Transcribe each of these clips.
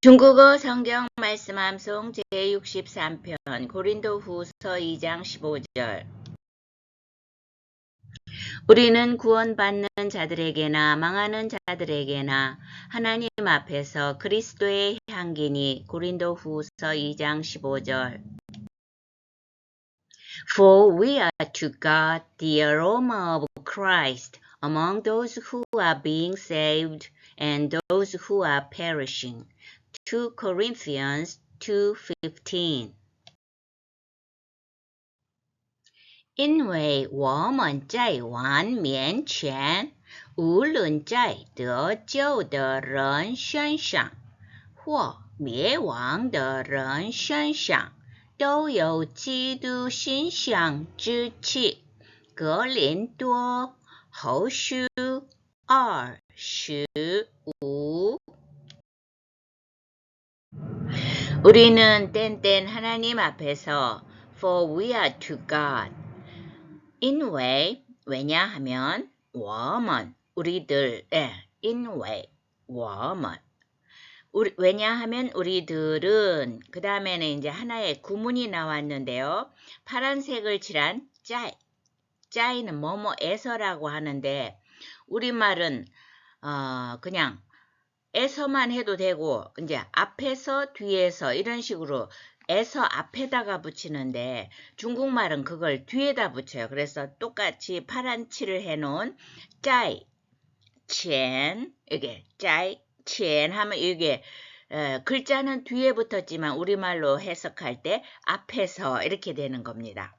중국어 성경 말씀 암송 제63편 고린도 후서 2장 15절. 우리는 구원받는 자들에게나 망하는 자들에게나 하나님 앞에서 그리스도의 향기니 고린도 후서 2장 15절 For we are to God the aroma of Christ among those who are being saved and those who are perishing. 2 Corinthians 2:15因为我们在万面前，无论在得救的人身上或灭亡的人身上， 都有基督形象之气。格林多后书二十五。 우리는 땐땐 하나님 앞에서 for we are to God. 인왜 왜냐하면 我们 우리들 예, 인왜 我们 우리, 왜냐하면 우리들은 그 다음에는 이제 하나의 구문이 나왔는데요. 파란색을 칠한 짜이 짜이는 뭐뭐에서라고 하는데 우리말은 어, 그냥 에서만 해도 되고 이제 앞에서 뒤에서 이런 식으로 에서 앞에다가 붙이는데 중국말은 그걸 뒤에다 붙여요. 그래서 똑같이 파란 칠을 해놓은 짜이, 첸 이게 짜이, 첸 하면 이게 어, 글자는 뒤에 붙었지만 우리말로 해석할 때 앞에서 이렇게 되는 겁니다.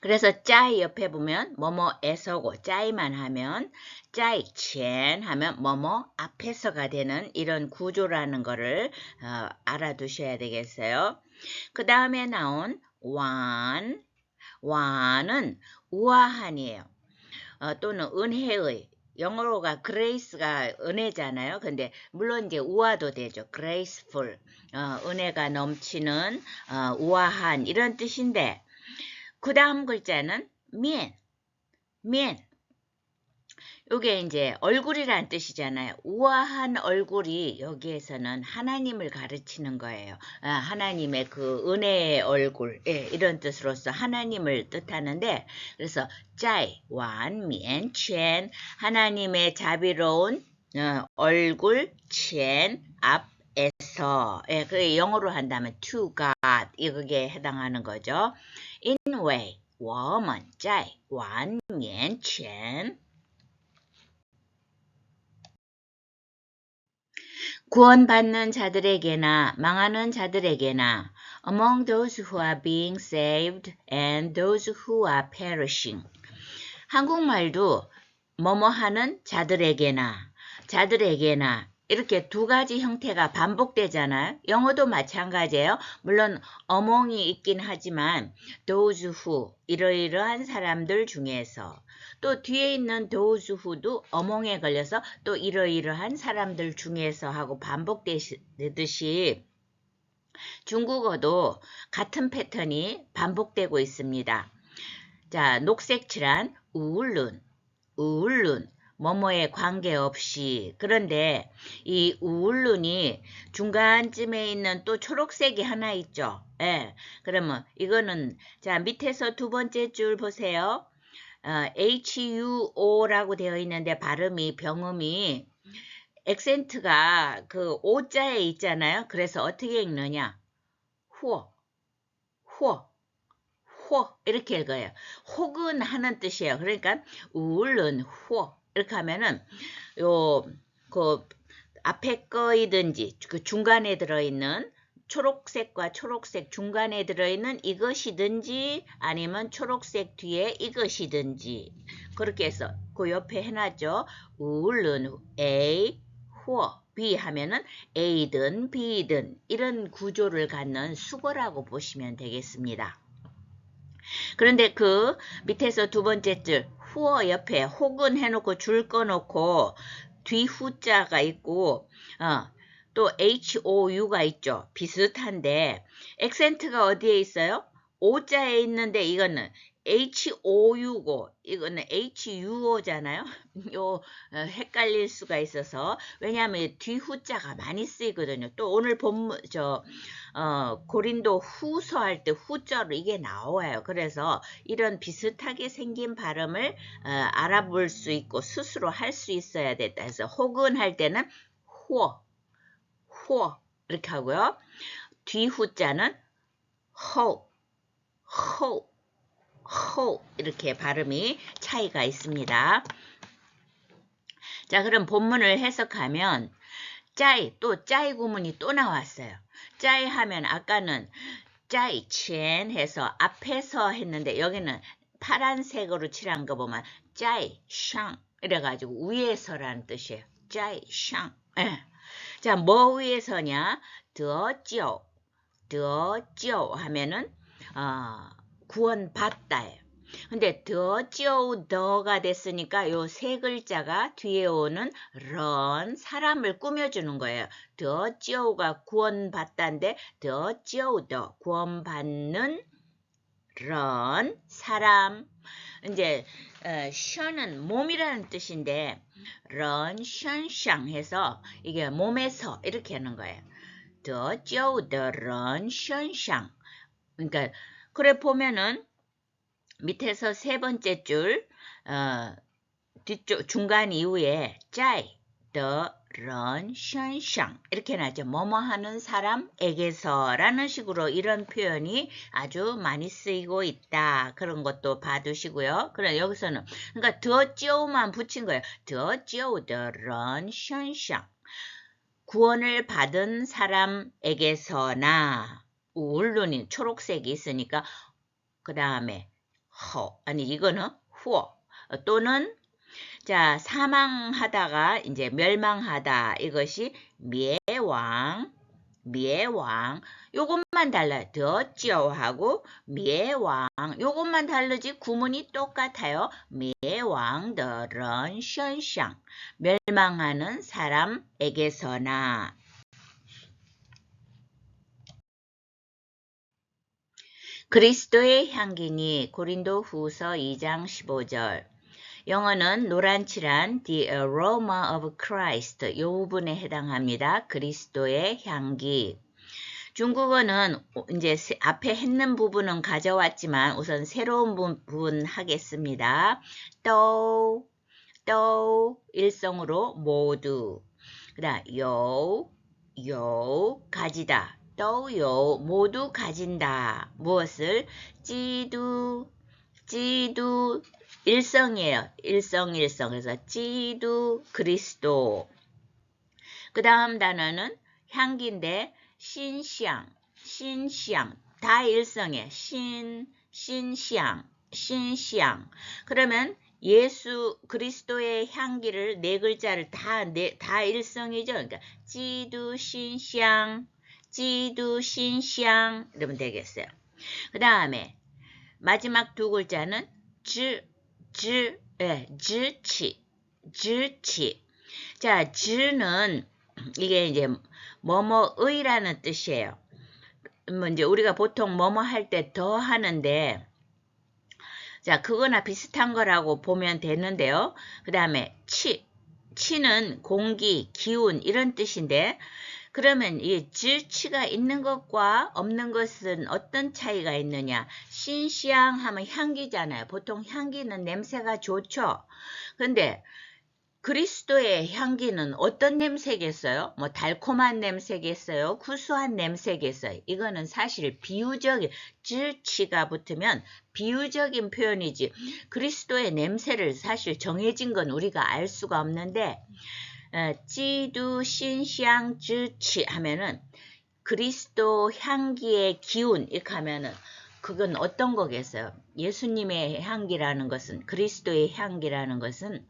그래서 짜이 옆에 보면 뭐뭐에서고 짜이만 하면 짜이 첸 하면 뭐뭐 앞에서가 되는 이런 구조라는 거를 어, 알아두셔야 되겠어요. 그 다음에 나온 완, 완은 우아한이에요. 어, 또는 은혜의 영어로가 그레이스가 은혜잖아요. 근데 물론 이제 우아도 되죠. graceful 어, 은혜가 넘치는 어, 우아한 이런 뜻인데 그 다음 글자는 면, 면. 요게 이제 얼굴이란 뜻이잖아요. 우아한 얼굴이 여기에서는 하나님을 가르치는 거예요. 아, 하나님의 그 은혜의 얼굴, 예, 이런 뜻으로서 하나님을 뜻하는데, 그래서 짜이, 완, 면, 첸, 하나님의 자비로운 어, 얼굴, 첸, 앞에서, 예, 그 영어로 한다면 to God, 이게 해당하는 거죠. 因为我们在万年前 구원받는 자들에게나 망하는 자들에게나 among those who are being saved and those who are perishing 한국말도 뭐뭐 하는 자들에게나 자들에게나 이렇게 두 가지 형태가 반복되잖아요. 영어도 마찬가지예요. 물론 어몽이 있긴 하지만 those who 이러이러한 사람들 중에서 또 뒤에 있는 who도 어몽에 걸려서 또 이러이러한 사람들 중에서 하고 반복되듯이 중국어도 같은 패턴이 반복되고 있습니다. 자, 녹색 칠한 우울룬, 우울룬 뭐뭐에 관계없이 그런데 이 우울룬이 중간쯤에 있는 또 초록색이 하나 있죠. 예. 그러면 이거는 자 밑에서 두 번째 줄 보세요. 어, HUO라고 되어 있는데 발음이 병음이 액센트가 그 오자에 있잖아요. 그래서 어떻게 읽느냐? 후어, 후어, 호 이렇게 읽어요. 혹은 하는 뜻이에요. 그러니까 우울은 호 이렇게 하면은 요 그 앞에 거이든지 그 중간에 들어있는 초록색과 초록색 중간에 들어있는 이것이든지 아니면 초록색 뒤에 이것이든지 그렇게 해서 그 옆에 해놨죠. 우울은 A, 후어, B 하면은 A든 B든 이런 구조를 갖는 수거라고 보시면 되겠습니다. 그런데 그 밑에서 두 번째 줄 후어 옆에 혹은 해놓고 줄 꺼놓고 뒤 후자가 있고 어, 또 HOU가 있죠. 비슷한데 액센트가 어디에 있어요? 오자에 있는데 이거는 H-O-U-O 이거는 H-U-O잖아요. 요 어, 헷갈릴 수가 있어서 왜냐하면 뒤후자가 많이 쓰이거든요. 또 오늘 본문 저 어, 고린도 후서 할 때 후자로 이게 나와요. 그래서 이런 비슷하게 생긴 발음을 어, 알아볼 수 있고 스스로 할 수 있어야 됐다. 해서 혹은 할 때는 호, 호 이렇게 하고요. 뒤후자는 호, 호, 호 이렇게 발음이 차이가 있습니다. 자, 그럼 본문을 해석하면 짜이 또 짜이 구문이 또 나왔어요. 짜이 하면 아까는 짜이 첸 해서 앞에서 했는데 여기는 파란색으로 칠한 거 보면 짜이 샹 이래가지고 위에서라는 뜻이에요. 짜이 샹. 예. 자, 뭐 위에 서냐? 더지오, 더지오 하면은 어, 구원받다예요. 근데 더지오 더가 됐으니까 요 세 글자가 뒤에 오는 런 사람을 꾸며주는 거예요. 더지오가 구원받다인데 더지오 더 구원받는 런 사람 이제 어, 션은 몸이라는 뜻인데 런 션 샹 해서 이게 몸에서 이렇게 하는 거예요. 더지오더런 션 샹 그러니까 그래 보면은 밑에서 세 번째 줄 어, 뒤쪽 중간 이후에 짜이 더 런 션 샹 이렇게 나죠. 뭐뭐 하는 사람에게서 라는 식으로 이런 표현이 아주 많이 쓰이고 있다. 그런 것도 봐두시고요. 그래 여기서는 그러니까 더 찌오만 붙인 거예요. 더 찌오 더 런 션 샹 구원을 받은 사람에게서나 울눈이 초록색이 있으니까 그 다음에 허 아니 이거는 후어 또는 자 사망하다가 이제 멸망하다. 이것이 멸왕 멸왕 요것만 달라요 더지오하고 멸왕 요것만 다르지 구문이 똑같아요. 멸왕 더런 션샹. 멸망하는 사람에게서나. 그리스도의 향기니 고린도 후서 2장 15절 영어는 노란칠한 The aroma of Christ 이 부분에 해당합니다. 그리스도의 향기 중국어는 이제 앞에 했는 부분은 가져왔지만 우선 새로운 부분 하겠습니다. 또, 또 일성으로 모두 그 다음 요, 요 가지다 또요 모두 가진다. 무엇을? 찌두 찌두 일성이에요. 일성 일성. 그래서 찌두 그리스도. 그 다음 단어는 향기인데 신향, 신향. 다 일성이에요. 신, 신향, 신향. 그러면 예수 그리스도의 향기를 네 글자를 다, 네, 다 일성이죠. 그러니까 찌두 신향, 찌두 신샹 이러면 되겠어요. 그 다음에 마지막 두 글자는 즈, 즈, 예, 즈치, 즈치. 자, 즈는 이게 이제 뭐뭐의라는 뜻이에요. 뭐 이제 우리가 보통 뭐뭐 할 때 더 하는데 자, 그거나 비슷한 거라고 보면 되는데요. 그 다음에 치, 치는 공기, 기운 이런 뜻인데 그러면 이 질치가 있는 것과 없는 것은 어떤 차이가 있느냐? 신시향 하면 향기잖아요. 보통 향기는 냄새가 좋죠. 근데 그리스도의 향기는 어떤 냄새겠어요? 뭐 달콤한 냄새겠어요? 구수한 냄새겠어요? 이거는 사실 비유적인 질치가 붙으면 비유적인 표현이지 그리스도의 냄새를 사실 정해진 건 우리가 알 수가 없는데 신샹 즈치 하면은 그리스도 향기의 기운 이렇게 하면은 그건 어떤 거겠어요? 예수님의 향기라는 것은 그리스도의 향기라는 것은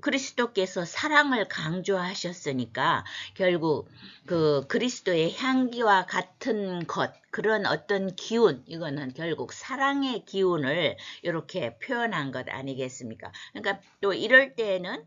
그리스도께서 사랑을 강조하셨으니까 결국 그 그리스도의 향기와 같은 것 그런 어떤 기운 이거는 결국 사랑의 기운을 이렇게 표현한 것 아니겠습니까? 그러니까 또 이럴 때에는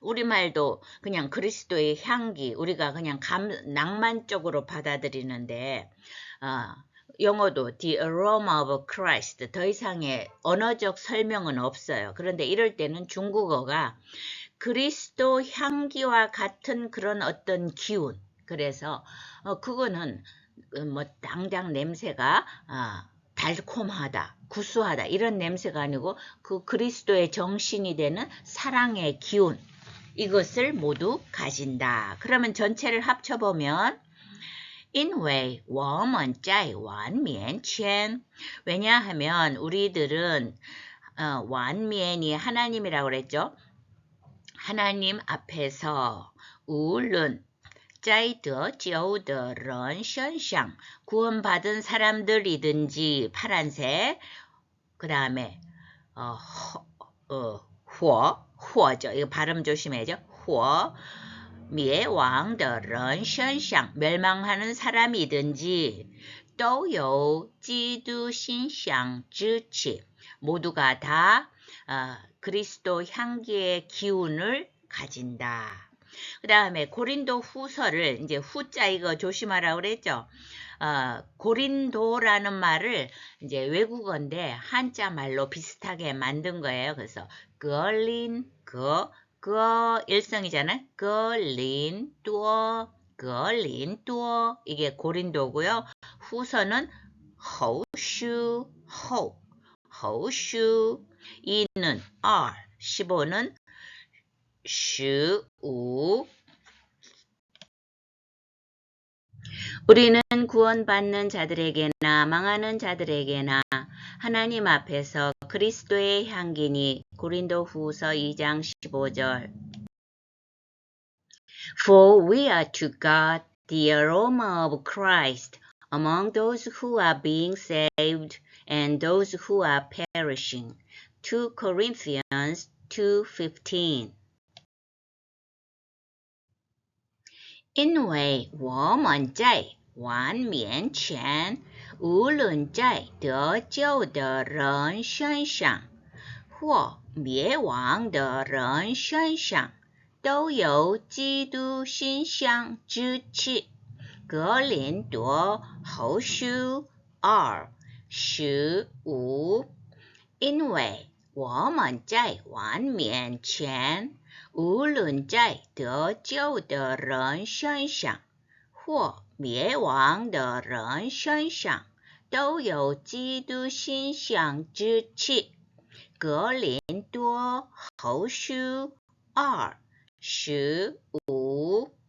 우리말도 그냥 그리스도의 향기 우리가 그냥 감, 낭만적으로 받아들이는데 어, 영어도 the aroma of Christ 더 이상의 언어적 설명은 없어요. 그런데 이럴 때는 중국어가 그리스도 향기와 같은 그런 어떤 기운 그래서 어, 그거는 어, 뭐 당장 냄새가 아, 달콤하다, 구수하다 이런 냄새가 아니고 그 그리스도의 정신이 되는 사랑의 기운 이것을 모두 가진다. 그러면 전체를 합쳐보면 因为我们在完面前 왜냐하면 우리들은 어, 완면이 하나님이라고 그랬죠. 하나님 앞에서 우른 在得救的人身上 구원받은 사람들이든지 파란색 그 다음에 어, 허, 어, 火, 火죠. 이거 발음 조심해야죠. 火灭亡的人身上 멸망하는 사람이든지 都有基督心想之气 모두가 다 어, 그리스도 향기의 기운을 가진다. 그 다음에 고린도 후서를 이제 후자 이거 조심하라고 그랬죠. 어, 고린도라는 말을 이제 외국어인데 한자 말로 비슷하게 만든 거예요. 그래서 걸린 그, 그 일성이잖아요. 걸린 또 걸린 또 이게 고린도고요. 후서는 허슈 허 허슈 이는 R 15는 15 우리는 구원받는 자들에게나 망하는 자들에게나 하나님 앞에서 그리스도의 향기니 고린도 후서 2장 15절 For we are to God the aroma of Christ among those who are being saved and those who are perishing. 2 Corinthians 2:15因为我们在完面前， 无论在得救的人身上或灭亡的人身上，都有基督馨香之气。格林多后书二十五，因为我们在完面前。无论在得救的人身上或灭亡的人身上，都有基督心想之气。格林多后书二十五。